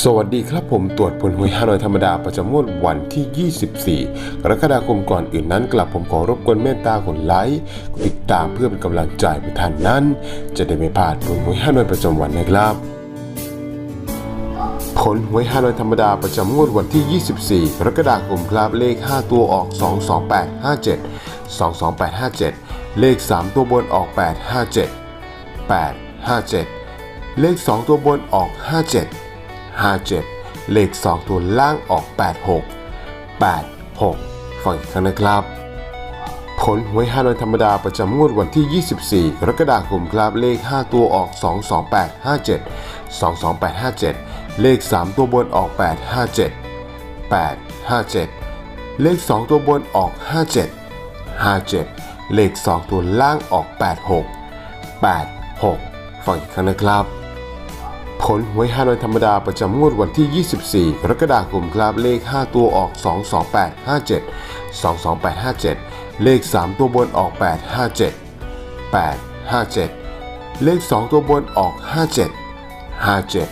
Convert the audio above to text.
สวัสดีครับผมตรวจผลหวยฮานอยธรรมดาประจำงวดวันที่ 24 กรกฎาคมก่อนอื่นนั้นกลับผมขอรบกวนเมตตากดไลค์ติดตามเพื่อเป็นกำลังใจให้ท่านนั้น จะได้ไม่พลาดผลหวยฮานอยประจำวันนะครับ ผลหวยฮานอยธรรมดาประจำงวดวันที่ 24 กรกฎาคมครับเลข 5 ตัวออก 22857 22857 เลข 3 ตัวบนออก 857 857 เลข 2 ตัวบนออก 57 57 เลข 2 ตัวล่างออก 86 86 ฟังอีกครั้งนะครับ ผลหวยฮานอยธรรมดาประจำงวดวันที่ 24 กรกฎาคมครับเลข 5 ตัวออก 22857 22857 เลข 3 ตัวบนออก 857 857 เลข 2 ตัวบนออก 57 57 เลข 2 ตัวล่างออก 86 86 ฟังอีกครั้งนะครับ ผลหวยฮานอยธรรมดาประจำงวดวันที่ 24กรกฎาคมครับเลข 5 ตัวออก 22857 22857 เลข 3 ตัวบนออก 857 857 เลข 2 ตัวบนออก 57 57